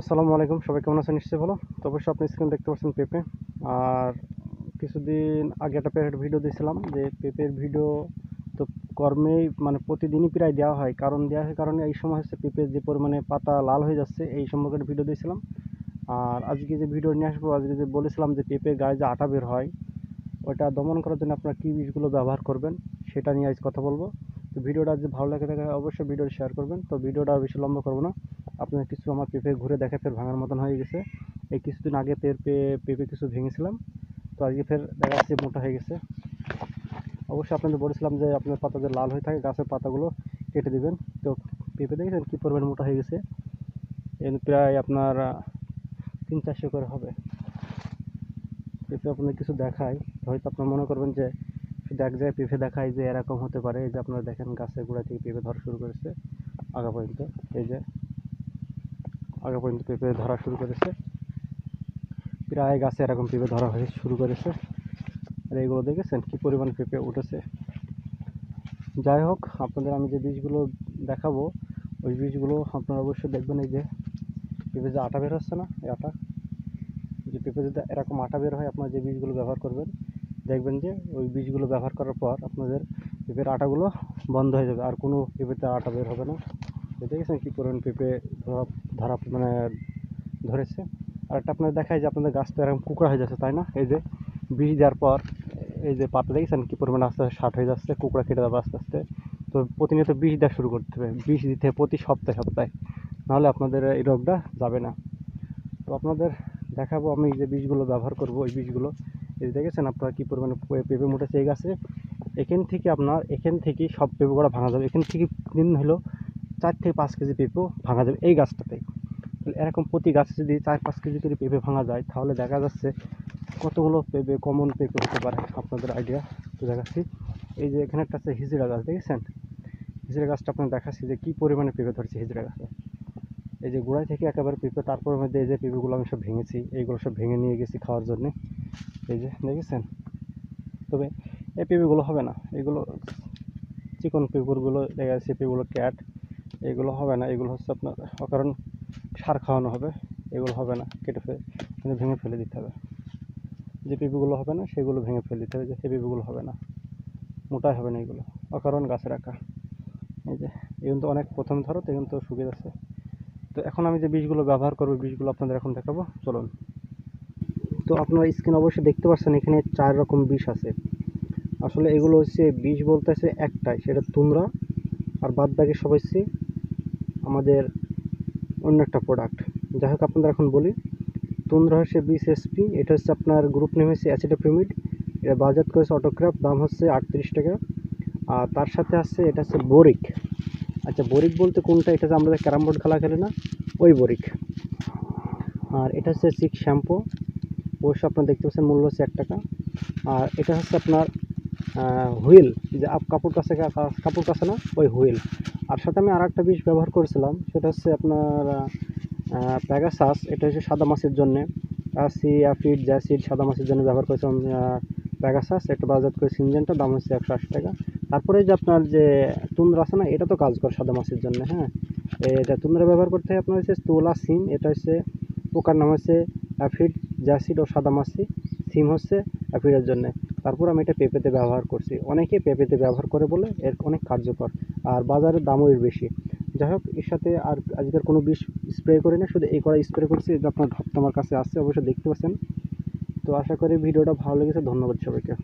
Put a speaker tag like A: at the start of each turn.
A: আসসালামু আলাইকুম, সবাই কেমন আছেন নিশ্চয়ই ভালো? তো অবশ্যই আপনি স্ক্রিন দেখতে পাচ্ছেন পেঁপে। আর কিছুদিন আগে একটা পেঁপের ভিডিও দিয়েছিলাম যে পেঁপের ভিডিও তো কর্মেই মানে প্রতিদিনই প্রায় দেওয়া হয়। কারণ দেওয়া হয় কারণে এই সময় হচ্ছে পেঁপের যে পরিমাণে পাতা লাল হয়ে যাচ্ছে, এই সম্পর্কে ভিডিও দিয়েছিলাম আর আজকে যে ভিডিও নিয়ে আসব, আজকে যে বলেছিলাম যে পেঁপের গায়ে যে আটা বের হয়, ওটা দমন করার জন্য আপনারা কী বীজগুলো ব্যবহার করবেন, সেটা নিয়ে আজ কথা বলব। তো ভিডিওটা যদি ভালো লাগে থাকে, অবশ্যই ভিডিওটা শেয়ার করবেন। তো ভিডিওটা বেশি লম্বা করব না। আপনার কিছু আমার পেঁপে ঘুরে দেখে ফের ভাঙার মতন হয়ে গেছে। এই কিছুদিন আগে পেঁপে পেঁপে কিছু ভেঙেছিলাম। তো আজকে ফের দেখা যাচ্ছে মোটা হয়ে গেছে। অবশ্যই আপনাদের বলেছিলাম যে আপনার পাতা যে লাল হয়ে থাকে, গাছের পাতাগুলো কেটে দিবেন। তো পেঁপে দেখেছেন কী পরিমাণ মোটা হয়ে গেছে? এর প্রায় আপনার তিন চারশো করে হবে। পেঁপে আপনার কিছু দেখায়। হয়তো আপনার মনে করবেন যে এক জায়গায় পেঁপে দেখায় যে এরকম হতে পারে। এই যে আপনারা দেখেন গাছের গোড়া থেকে পেঁপে ধরা শুরু করেছে। আগা পর্যন্ত। এই যে আগা পর্যন্ত পেঁপে ধরা শুরু করেছে। প্রায় গাছে এরকম পেঁপে ধরা হয়ে শুরু করেছে। আর এইগুলো দেখেছেন? কী পরিমাণ পেঁপে উঠেছে? যাই হোক, আপনাদের আমি যে বীজগুলো দেখাবো, ওই বীজগুলো আপনারা অবশ্যই দেখবেন এই যে পেঁপে যে আটা বের হচ্ছে না, এই আটা। যে পেঁপে যদি এরকম আটা বের হয়, আপনারা যে বীজগুলো ব্যবহার করবেন, দেখবেন যে ওই বীজগুলো ব্যবহার করার পর আপনাদের পেঁপের আটাগুলো বন্ধ হয়ে যাবে। আর কোনো পেঁপেতে আটা বের হবে না। দেখেছেন কী পরিমাণ পেঁপে ধরা ধরা মানে ধরেছে? আর একটা আপনাদের দেখায় যে আপনাদের গাছটা এরকম কুকড়া হয়ে যাচ্ছে, তাই না? এই যে বীজ দেওয়ার পর, এই যে পাতা দেখেছেন কী পরিমাণ আস্তে আস্তে শার্ট হয়ে যাচ্ছে, কুকড়া কেটে যাবে আস্তে আস্তে? তো প্রতিনিয়ত বিষ দেওয়া শুরু করতে হবে, বিষ দিতে প্রতি সপ্তাহে সপ্তাহে। নাহলে আপনাদের এই রোগটা যাবে না। তো আপনাদের দেখাবো আমি যে বীজগুলো ব্যবহার করব ওই বীজগুলো এই যে দেখেছেন আপনারা কী পরিমাণে পেঁপে মুটেছে এই গাছে? এখান থেকে আপনার, এখান থেকে সব পেঁপেগুলো ভাঙা যাবে। এখান থেকে দিন হলো চার থেকে পাঁচ কেজি পেঁপেও ভাঙা যাবে এই গাছটাতেই তাহলে এরকম প্রতি গাছে যদি চার পাঁচ কেজি করে পেঁপে ভাঙা যায়, তাহলে দেখা যাচ্ছে কতগুলো পেঁপে কমন পেঁপে হতে পারে, আপনাদের আইডিয়া তো দেখাচ্ছি। এই যে এখানে একটা আছে হিজড়া গাছ, দেখেছেন? হিজড়া গাছটা আপনার দেখাচ্ছি যে কী পরিমাণে পেঁপে ধরছে হিজড়া গাছে। এই যে গোড়ায় থেকে একেবারে পেঁপে, তারপর মধ্যে এই যে পেঁপেগুলো আমি সব ভেঙেছি, এইগুলো সব ভেঙে নিয়ে গেছি খাওয়ার জন্যে। এই যে, দেখেছেন? তবে এই পেঁপেগুলো হবে না। এগুলো চিকন পেঁপেগুলো, দেখা যাচ্ছে পেঁপেগুলো ক্যাট এগুলো হবে না। এগুলো হচ্ছে আপনার অকারণ সার খাওয়ানো হবে। এগুলো হবে না। কেটে ফেলে মানে ভেঙে ফেলে দিতে হবে। যে পেঁপেগুলো হবে না, সেগুলো ভেঙে ফেলে দিতে হবে। যে পেঁপেগুলো হবে না। মোটাই হবে না এগুলো। অকারণ গাছে রাখা এই যে এখন তো অনেক প্রথম ধরো, তো এখন তো শুকিয়ে যাচ্ছে। তো এখন আমি যে বীজগুলো ব্যবহার করব বীজগুলো আপনাদের এখন দেখাবো। চলুন। তো আপনারা স্ক্রিন অবশ্যই দেখতে পাচ্ছেন, এখানে চার রকম বিষ আছে। আসলে এগুলো হচ্ছে বিষ বলতেছে একটাই, সেটা তোমরা আর বাদ বাকি সব হচ্ছে আমাদের অন্য একটা প্রোডাক্ট যাই হোক, আপনাদের এখন বলি তুন্দ্রা হচ্ছে এসপি এটা হচ্ছে আপনার গ্রুপ নেম হচ্ছে অ্যাসিডোপ্রিমিড এটা বাজার করেছে অটোক্রাফ দাম হচ্ছে আটত্রিশ টাকা। আর তার সাথে আছে, এটা হচ্ছে বোরিক আচ্ছা বোরিক বলতে কোনটা? এটা আমরা ক্যারাম বোর্ড খেলা খেলে না? ওই বোরিক আর এটা হচ্ছে সিক্স শ্যাম্পু অবশ্যই আপনার দেখতে পাচ্ছেন মূল্য হচ্ছে এক টাকা। আর এটা হচ্ছে আপনার হুইল যে আপ কাপড় কাছে কাপড় কাছে না, ওই হুইল আর সাথে আমি আর একটা বিষ ব্যবহার করেছিলাম, সেটা হচ্ছে আপনার প্যাগাসাস এটা হচ্ছে সাদা মাছের জন্যে। সি অ্যাফিড জ্যাসিড সাদা মাছের জন্য ব্যবহার করেছিলাম প্যাগাসাস একটা বাজার করে সিনজেনটা দাম হচ্ছে একশো আশি টাকা। তারপরে যে আপনার যে তুন্দ্রা আছে না, এটা তো কাজ করে সাদা মাছের জন্য হ্যাঁ? এটা তুন্দ্রা ব্যবহার করতে হয় আপনার হচ্ছে তোলা সিম, এটা হচ্ছে পোকার নাম হচ্ছে অ্যাফিড, জ্যাসিড ও সাদা মাছি সিম হচ্ছে অ্যাফিডের জন্য। তারপর আমি এটা পেঁপেতে ব্যবহার করছি। অনেকে পেঁপেতে ব্যবহার করে বলে এর অনেক কার্যকর, আর বাজারের দামও এর বেশি। যাই হোক, এর সাথে আর আজকের কোনো বিষ স্প্রে করি না, শুধু এই করা স্প্রে করছি এটা আপনার ভক্ত আমার কাছে আসছে অবশ্যই দেখতে পাচ্ছেন। তো আশা করি ভিডিওটা ভালো লেগেছে, ধন্যবাদ সবাইকে।